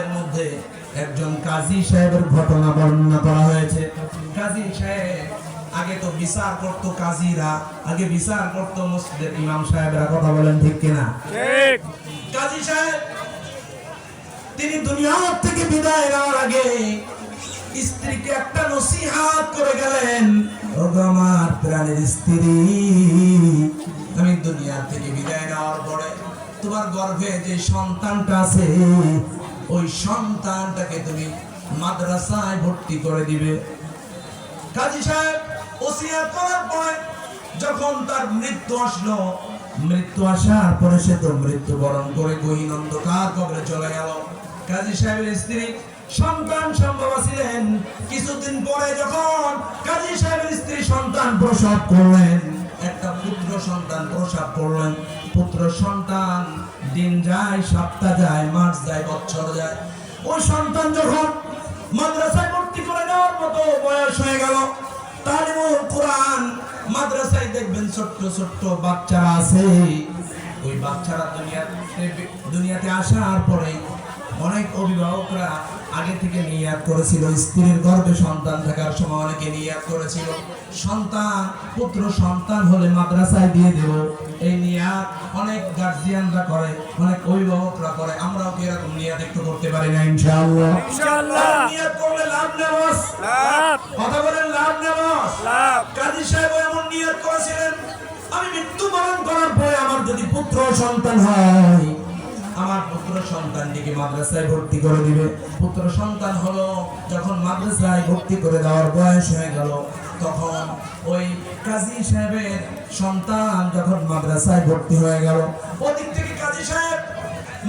এর মধ্যে একজন কাজী সাহেবের ঘটনা বর্ণনা করা হয়েছে। কাজী সাহেব আগে তো বিচার করতো কাজীরা আগে বিচার করতো মসজিদের ইমাম সাহেবরা কথা বলেন ঠিক কিনা? ঠিক। কাজী সাহেব তিনি দুনিয়া থেকে বিদায় নেওয়ার আগে স্ত্রীকে একটা নসিহাত করে গেলেন আমার প্রাণের স্ত্রী আমি দুনিয়া থেকে বিদায় নেওয়ার পরে তোমার গর্ভে যে সন্তানটা আছে ওই সন্তানটাকে তুমি মাদ্রাসায় ভর্তি করে দিবে। কাজী সাহেব ওসিয়াত করার পরে যখন তার মৃত্যু আসলো, মৃত্যু আসার পরে সে তো মৃত্যুবরণ করে গহীন অন্ধকার কবরে চলে গেল। কাজী সাহেবের স্ত্রী সন্তান সম্ভব ছিলেন কিছুদিন পরে যখন কাজী সাহেবের স্ত্রী সন্তান প্রসব করলেন পুত্র সন্তান প্রসব করলেন। পুত্র সন্তান দিন যায়, সপ্তাহ যায়, মাস যায়, বছর যায়। ওই সন্তান যখন মাদ্রাসায় ভর্তি করে দেওয়ার মতো বয়স হয়ে গেল, তালিমুল কোরআন মাদ্রাসায় দেখবেন ছোট্ট ছোট্ট বাচ্চারা আছে। ওই বাচ্চারা দুনিয়াতে দুনিয়াতে আসার পরে অনেক অভিভাবকরা আগে থেকে নিয়াত করেছিল স্ত্রীর গর্ভে সন্তান থাকার সময় অনেকে নিয়াত করেছিল। সন্তান পুত্র সন্তান হলে মাদ্রাসায় দিয়ে দেব। এই নিয়াত অনেক গার্জিয়ানরা করে অনেক অভিভাবকরা করে। আমরাও কি এরকম নিয়াত একটু করতে পারি না ইনশাআল্লাহ? ইনশাআল্লাহ। নিয়াত করলে লাভ নেওয়াস লাভ। কথা বলেন লাভ নেওয়াস লাভ। কাজী সাহেব এমন নিয়ত করেছিলেন আমি মৃত্যুবরণ করার পরে আমার যদি পুত্র সন্তান হয় আমার পুত্র সন্তানটিকে মাদ্রাসায় ভর্তি করে দিবে। পুত্র সন্তান হলো যখন মাদ্রাসায় ভর্তি করে দেওয়ার বয়স হয়ে গেল তখন ওই কাজী সাহেবের সন্তান যখন মাদ্রাসায় ভর্তি হয়ে গেল ওদিক থেকে কাজী সাহেব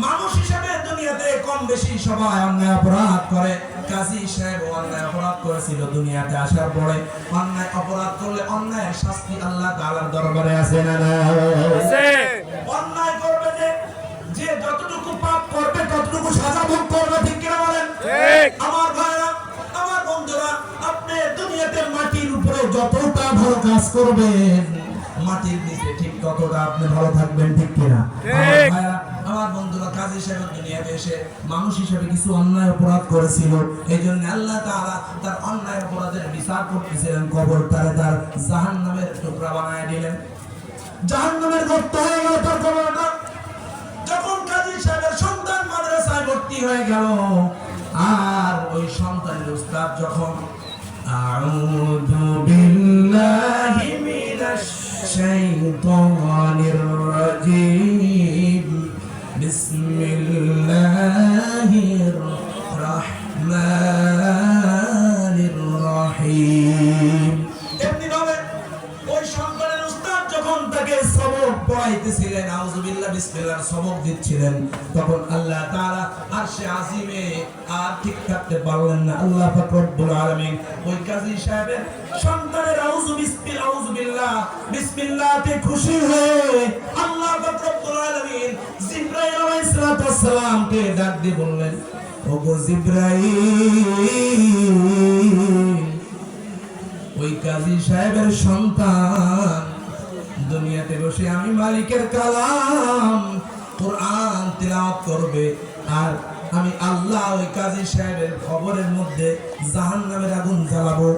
মানুষ হিসেবে দুনিয়াতে কম বেশি সবাই অন্যায় অপরাধ করে। কাজী সাহেব অন্যায় অপরাধ করেছিল দুনিয়াতে আসার পরে। অন্যায় অপরাধ করলে অন্যায় শাস্তি আল্লাহ তাআলার দরবারে আছে না না অন্যায় যতটা ভালো কাজ করবেন মাটির নিচে ঠিক ততটা আপনি ভালো থাকবেন ঠিক কিনা? আমার বন্ধুরা কাজ হিসেবে দুনিয়াতে এসে মানুষ হিসেবে কিছু অন্যায় অপরাধ করেছিল। এই জন্য আল্লাহ তাআলা তার অন্যায় অপরাধের বিচার করতেছিলেন কবর তারে তার জাহান্নামের টুকরা বানায় দিলেন। জাহান্নামের গর্ত হয়ে গেল তার কবরটা। যখন কাজী সাহেবের সন্তান মাদ্রাসায় ভর্তি হয়ে গেল আর ওই সন্তানের উস্তাদ যখন আউযু বিল্লাহি যখন তাকে সবক পড়াইতেছিলেন আউযুবিল্লাহ, বিসমিল্লাহ সবক দিচ্ছিলেন। তখন আল্লাহ তাআলা আরশে আজিমে আর ঠিক থাকতে পারলেন না। আল্লাহ পাক রব্বুল আলামিন ওই কাজী সাহেবের সন্তানের আউযু বিসমিল্লাহ আউযুবিল্লাহ, বিসমিল্লাহতে খুশি হয়ে আল্লাহ পাক রব্বুল আলামিন আলাইহিস সালামকে ডাক দিয়ে বললেন জিবরাইল, ওই কাজী সাহেবের সন্তান দুনিয়াতে বসে আমি মালিকের কালাম কোরআন তিলাওয়াত করবে। আর আমি আল্লাহ ওই কাজী সাহেবের কবরের মধ্যে জাহান্নামের আগুন জ্বালাবো।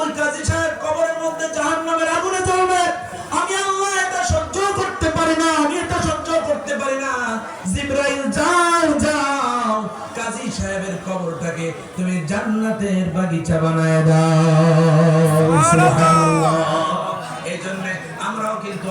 ওই কাজী সাহেব কবরের মধ্যে জাহান্নামের আগুনে জ্বলবে। আমি আল্লাহ এটা সহ্য করতে পারি না আমি এটা সহ্য করতে পারি না। জিব্রাইল যাও যাও। কাজী সাহেবের কবরটাকে তুমি জান্নাতের বাগিচা বানায় দাও। সুবহানাল্লাহ। এই জন্য আমরাও কিন্তু